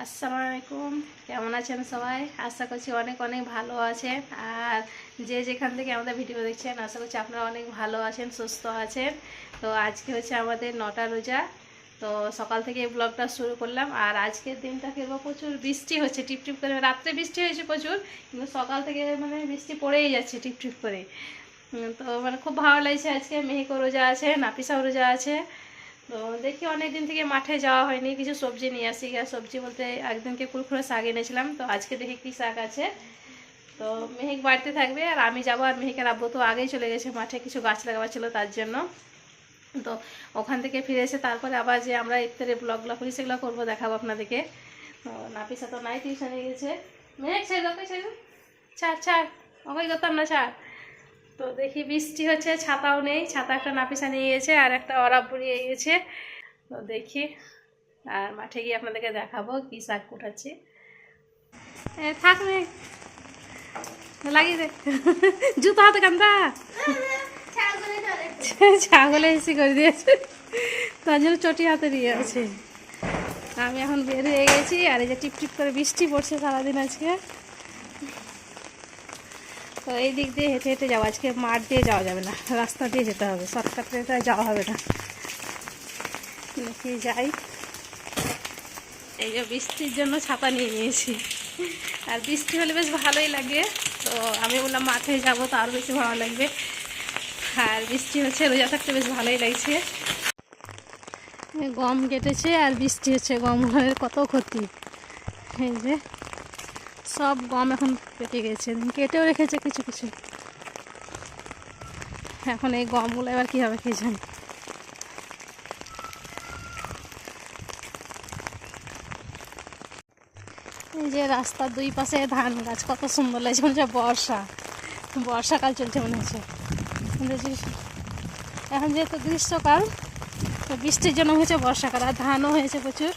আসসালামু আলাইকুম কেমন আছেন সবাই? আশা করছি অনেক অনেক ভালো আছেন। আর যে যেখান থেকে আমাদের ভিডিও দেখছেন, আশা করছি আপনারা অনেক ভালো আছেন, সুস্থ আছেন। তো আজকে হচ্ছে আমাদের নটা রোজা। তো সকাল থেকে এই ব্লগটা শুরু করলাম। আর আজকের দিনটা কেবল প্রচুর বৃষ্টি হচ্ছে, টিপ টিপ করে। রাত্রে বৃষ্টি হয়েছে প্রচুর, কিন্তু সকাল থেকে মানে বৃষ্টি পড়েই যাচ্ছে টিপ টিপ করে। তো মানে খুব ভালো লাগছে আজকে। মেহিকো রোজা আছে, নাপিসাও রোজা আছে। তো দেখি অনেক দিন থেকে মাঠে যাওয়া হয়নি, কিছু সবজি নিয়ে আসি। আর সবজি বলতে একদিনকে কুরকুরে শাক এনেছিলাম, তো আজকে দেখি কী শাক আছে। তো মেহিক বাড়িতে থাকবে, আর আমি যাব, আর মেহিকের আব্বু তো আগেই চলে গেছে মাঠে, কিছু গাছ লাগাবার ছিল তার জন্য। তো ওখান থেকে ফিরে এসে তারপরে আবার যে আমরা ইফতারের ব্লগগুলো করি, সেগুলো করব, দেখাবো আপনাদেরকে। তো নাপিসা তো নাই, টিউশনে গেছে মেহেক, ছেড়ে দাও ছেড়ে। ছাড় ছাড়। ওকে করতাম না ছাড়। তো দেখি বৃষ্টি হচ্ছে ছাতাও নেই ছাতা একটা নাপিসা নিয়ে গেছে আর একটা অরাব্বু নিয়ে গেছে। তো দেখি আর মাঠে গিয়ে আপনাদেরকে দেখাবো কি শাক কুটাচ্ছি এ, থাক নে লাগিয়ে দে। জুতো হাতে কান্দা। ছাগলে এসে করে দিয়েছে। তার জন্য চটি হাতে নিয়ে আছে আমি এখন বের হয়ে গেছি আর এই যে টিপ টিপ করে বৃষ্টি পড়ছে সারাদিন আজকে। এই দিক দিয়ে হেঁটে হেঁটে যাওয়া আজকে মাঠ দিয়ে যাওয়া যাবে না, রাস্তা দিয়ে যেতে হবে শর্টকাটে তো যাওয়া হবে না। যাই। এই যে বৃষ্টির জন্য ছাতা নিয়ে নিয়েছি। আর বৃষ্টি হলে বেশ ভালোই লাগে। তো আমি বললাম মাঠে যাব তো আরও বেশি ভালো লাগবে। আর বৃষ্টি হচ্ছে, রোজা থাকতে বেশ ভালোই লাগছে। গম কেটেছে আর বৃষ্টি হচ্ছে, গম ঘরের কত ক্ষতি। এই যে সব গম এখন পেকে গেছে, কেটেও রেখেছে কিছু কিছু। এখন এই গমগুলো এবার কী জানি। এই যে রাস্তার দুই পাশে ধান গাছ, কত সুন্দর লাগছে, মনে হচ্ছে বর্ষা। বর্ষাকাল চলছে মনে হচ্ছে। এখন যেহেতু গ্রীষ্মকাল বৃষ্টির জন্য হয়েছে বর্ষাকাল, আর ধানও হয়েছে প্রচুর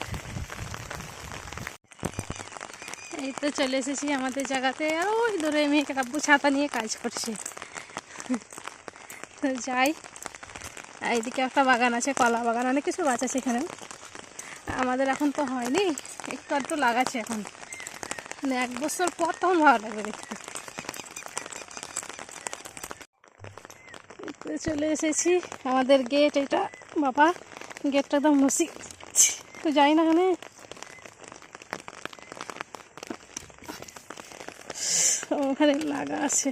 এই তো চলে এসেছি আমাদের জায়গাতে। আর ওই ধরে মেয়েকে আব্বু ছাতা নিয়ে কাজ করছে। তো যাই, এইদিকে একটা বাগান আছে, কলা বাগান, অনেক কিছু গাছ আছে এখানে আমাদের এখন তো হয়নি, একটু একটু লাগাচ্ছে এখন। মানে এক বছর পর তখন ভালো লাগবে দেখতে। চলে এসেছি, আমাদের গেট এটা, বাবা, গেটটা একদম মুসি তো যাই না এখানে ওখানে লাগা আছে।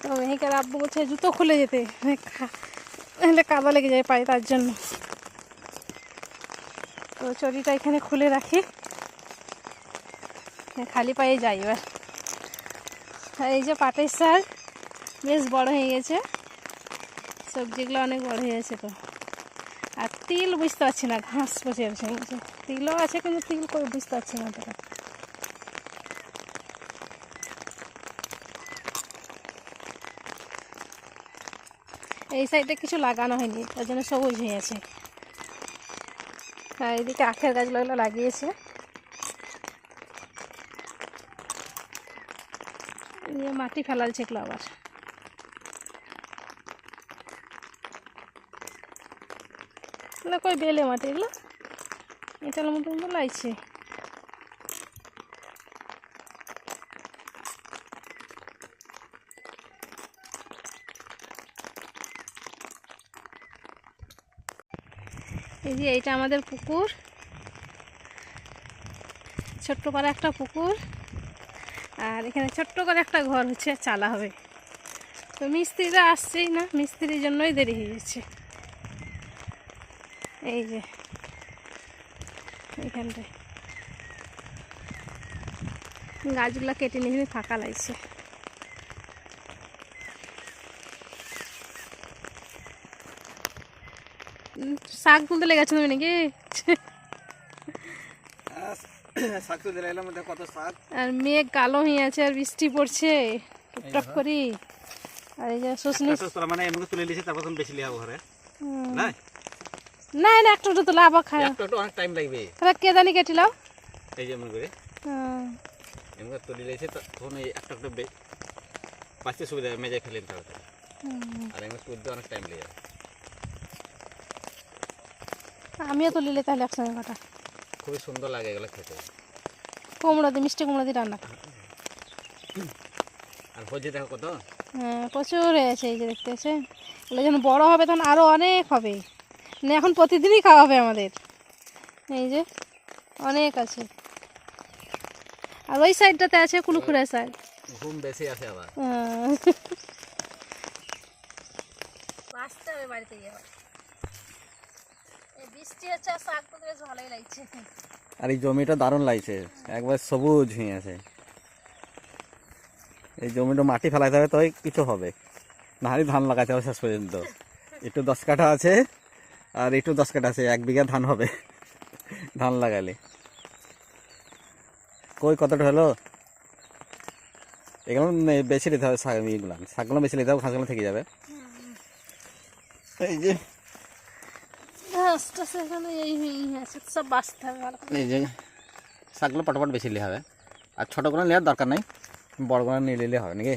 তো মেহিকার আব্বু বলছে, জুতো খুলে যেতে নাহলে কাদা লেগে যায় পায়ে তার জন্য। তো চটিটা এখানে খুলে রাখি। খালি পায়ে যাই এবার। এই যে পাটের শাক, বেশ বড় হয়ে গেছে। সবজিগুলো অনেক বড় হয়ে গেছে তো। আর তিল বুঝতে পারছি না, ঘাস বসে আছে তিলও আছে কিন্তু তিল করে বুঝতে পারছি না অতটা। এই সাইডে কিছু লাগানো হয়নি, তার জন্য সবুজ হয়ে আছে। আর এদিকে আখের গাছগুলো লাগিয়েছে। মাটি ফেলালছে এগুলো আবার। না কই বেলে মাটি, এগুলো? এটার মতো মতো লাগছে এই যে এইটা আমাদের পুকুর। ছোট্ট করে একটা পুকুর। আর এখানে ছোট্ট করে একটা ঘর হচ্ছে, চালা হবে। তো মিস্ত্রিরা আসছেই না, মিস্ত্রির জন্যই দেরি হয়ে যাচ্ছে। এই যে। এইখানটায় গাছগুলো কেটে নিয়ে ফাঁকা লাগছে। শাক তুলতে লেগেছো তুমি নাকি? শাক কত শাক। আর মেঘ কালো হয়ে আছে আর বৃষ্টি পড়ছে। টুকটাক করি। আর এই যে শুশনি মানে এমনি তুলে লিছে তারপর তুমি বেশি লিয়াবো ঘরে। না না না একটু একটু তোলা আবার খায়। একটু একটু অনেক টাইম লাগবে। তাহলে কে জানি কেটিলাম এই যেমন করে। এমনি তুলে লিছে তখন এই একটা একটু বাঁচতে সুবিধা মেজে ফেলেন তাড়াতাড়ি আর এমনি তুলতে অনেক টাইম লেগে যাবে। আমিও তো নিলে তাহলে একসঙ্গে কটা। খুবই সুন্দর লাগে এগুলো খেতে। কুমড়ো দিয়ে মিষ্টি কুমড়ো দিয়ে রান্না। আর ভোজে দেখো কত। হ্যাঁ প্রচুর হয়েছে এই যে দেখতে পাচ্ছেন। এগুলো যখন বড় হবে তখন আরও অনেক হবে। মানে এখন প্রতিদিনই খাওয়া হবে আমাদের। এই যে অনেক আছে। আর ওই সাইডটাতে আছে কুলুখুড়া সাইড। ঘুম বেশি আসে আবার। আসতে হবে বাড়িতে গিয়ে এই বৃষ্টি হচ্ছে আর শাক করতে বেশ ভালোই লাগছে। আর এই জমিটা দারুণ লাগছে। একবার সবুজ হয়ে আছে। এই জমিটা মাটি ফেলাইতে হবে তবে কিছু হবে। নাহলে ধান লাগাতে হবে শেষ পর্যন্ত। একটু দশ কাঠা আছে। আর একটু দশ কাঠা আছে এক বিঘা ধান হবে। ধান লাগালে। কই কতটা হলো? এগুলো বেশি নিতে হবে শাক এগুলো শাকগুলো বেশি নিতে হবে ঘাসগুলো থেকে যাবে। এই যে। এই শাকগুলো পটপট বেশি নিলে হবে। আর ছোটোগুলো নেওয়ার দরকার নেই বড়গুলো নিয়ে নিলে হবে নাকি?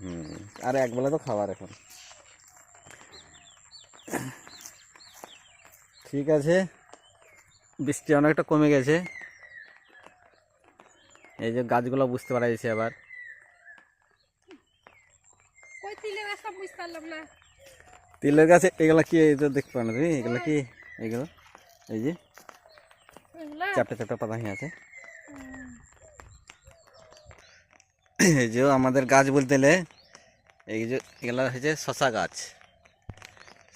হুম আর একবেলা তো খাবার এখন। ঠিক আছে। বৃষ্টি অনেকটা কমে গেছে। এই যে গাছগুলো বুঝতে পারা যাচ্ছে আবার। তিলের গাছে এগুলো কি দেখতে না তুমি এগুলো কি? এগুলো? এই যে চারটে চারটে পাতা হয়ে আছে। এই যে আমাদের গাছ বলতে গেলে এই যে এগুলো হচ্ছে শশা গাছ।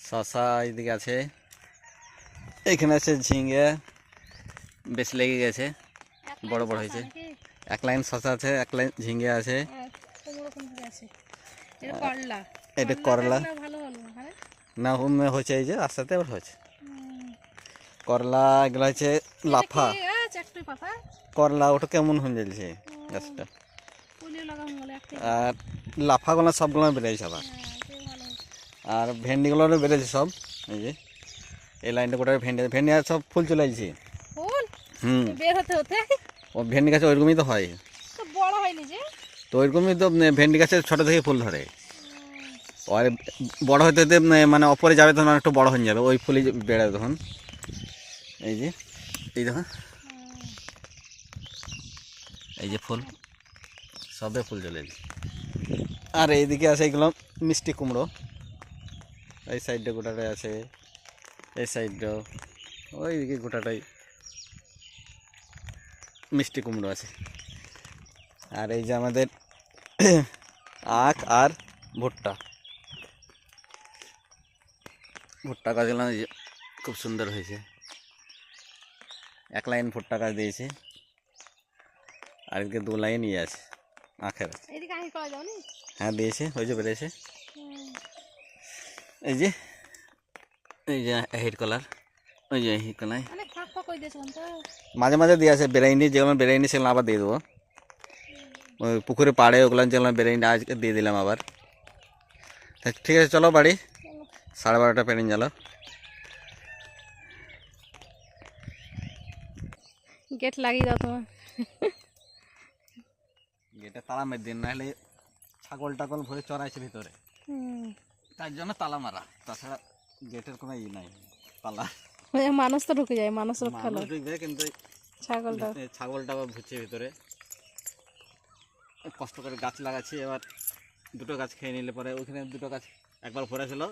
শশা এইদিকে আছে। এইখানে আছে ঝিঙে বেশ লেগে গেছে বড় বড় হয়েছে। এক লাইন শশা আছে এক লাইন ঝিঙে আছে। এটা করলা। হ্যাঁ? না হুম হচ্ছে এই যে আস্তে আস্তে এবার হচ্ছে করলা এগুলো হচ্ছে লাফা। করলা ওটা কেমন হয়ে যাচ্ছে গাছটা? আর লাফাগুলো সবগুলো বেড়েছে আবার। হ্যাঁ আর ভেন্ডিগুলো বেড়েছে সব এই যে। এই লাইনটা গোটা ভেন্ডি ভেন্ডি আর সব ফুল চলে আসছে। ফুল? হুম। বের হতে হতে? ও ভেন্ডি গাছে ওইরকমই তো হয়। তো বড় হয়নি যে? তো ওইরকমই তো ভেন্ডি গাছে ছোটো থেকে ফুল ধরে। আর বড় হতে হতে মানে ওপরে যাবে তখন একটু বড় হয়ে যাবে। ওই ফুলই বেড়াবে তখন। এই যে এই দেখো। এই যে ফুল। সবে ফুল চলে এসেছে। আর এইদিকে আছে এগুলো মিষ্টি কুমড়ো। এই সাইডটা গোটাটা আছে। এই সাইডটাও। ওইদিকে গোটাটাই মিষ্টি কুমড়ো আছে। আর এই যে আমাদের আখ আর ভুট্টা। ভুট্টা গাছগুলো খুব সুন্দর হয়েছে। এক লাইন ভুট্টা গাছ দিয়েছে। আর এদিকে দু লাইন ইয়ে আছে আখের। হ্যাঁ দিয়েছে ওই যে বেড়েছে। এই যে এই যে হেড কলার ওই যে হেড কলাই। মানে ফাঁক ফাঁক করে দিয়েছিলাম তো মাঝে মাঝে দিয়ে আছে বেরাইনি যেগুলো বেরাইনি সেগুলো আবার দিয়ে দেবো। ওই পুকুরে পাড়ে ওগুলো যেগুলো বেরাইনি আজকে দিয়ে দিলাম আবার। তা ঠিক আছে চলো বাড়ি। সাড়ে বারোটা পেরিয়ে গেল। গেট লাগিয়ে দাও তোমার। গেটে তালা মেরে দিন নাহলে ছাগল টাগল ভরে চড়াইছে ভিতরে। হুম। তার জন্য তালা মারা। তাছাড়া গেটের কোনো ই নাই তালা ওই মানুষ তো ঢুকে যায় মানুষ রক্ষা লোক ঢুকবে কিন্তু ছাগলটা। ছাগলটা আবার ভুচ্ছে ভিতরে। কষ্ট করে গাছ লাগাচ্ছি এবার দুটো গাছ খেয়ে নিলে পরে ওইখানে দুটো গাছ একবার ভরে ছিল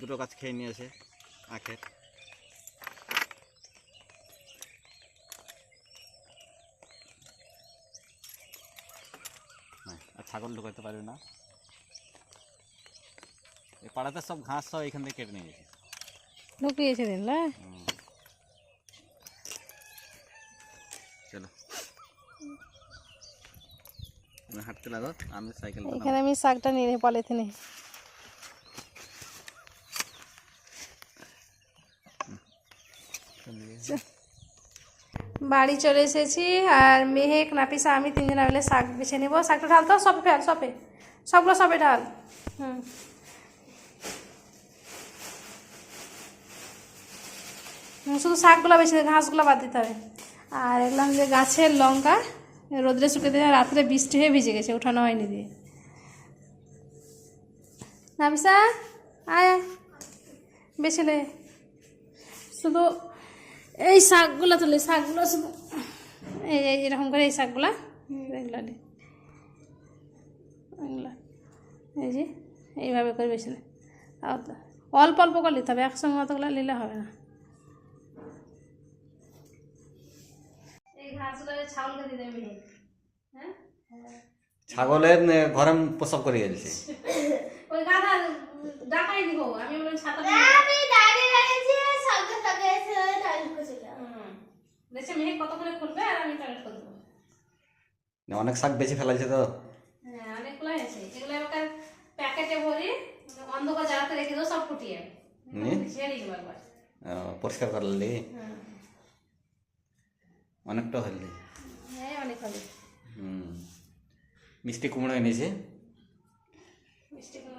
দুটো গাছ খেয়ে নিয়েছে আখের। হ্যাঁ, আর ছাগল ঢুকাতে পারবে না। এই পাড়াতে সব ঘাস সব এখান থেকে কেটে নিয়ে গেছে। ঢুকিয়েছে দিন না চলো হাঁটতে লাগো আমি সাইকেল এখানে আমি শাকটা নিয়ে পলিথিনে। বাড়ি চলে এসেছি আর মেহেক নাপিসা আমি তিনজন মিলে শাক বেছে নেব। শাকটা ঢাল তো সবে ফেল সবে। সবগুলো সবে ঢাল। হুম। শুধু শাকগুলো নেবে ঘাসগুলো বাদ দিতে হবে। আর এগুলো যে গাছের লঙ্কা রোদ্রে দিয়ে রাত্রে বৃষ্টি হয়ে ভিজে গেছে, উঠানো হয়নি দিয়ে। নাবিসা, আয় আয়। বেছে নে শুধু এই শাকগুলো তুলি শাকগুলো শুধু এই এই, এরকম করে এই শাকগুলা, এগুলো। এগুলো। এই যে, এইভাবে করে বেছে নে অল্প অল্প করে নিতে হবে একসঙ্গে অতগুলো নিলে হবে না। ছাগলের এ, ঘরে প্রসব করে গেছে। ওই গাধা ডাকাই দিব। আমি বললাম ছাতা দিয়ে। আমি দাঁড়িয়ে দাঁড়িয়েছি সঙ্গে সঙ্গে এসে টয়লেট করছিলাম হুম। মেয়ে কত করে খুলবে আর আমি টয়লেট অনেক শাক বেশি ফেলাইছে তো। হ্যাঁ আছে। এগুলো এবার প্যাকেটে ভরে অন্ধকার রেখে দেবো সব ফুটিয়ে? দিব একবার। পরিষ্কার করলি। অনেকটা হলি হ্যাঁ অনেক হবে হুম। মিষ্টি কুমড়ো এনেছে? মিষ্টি কুমড়ো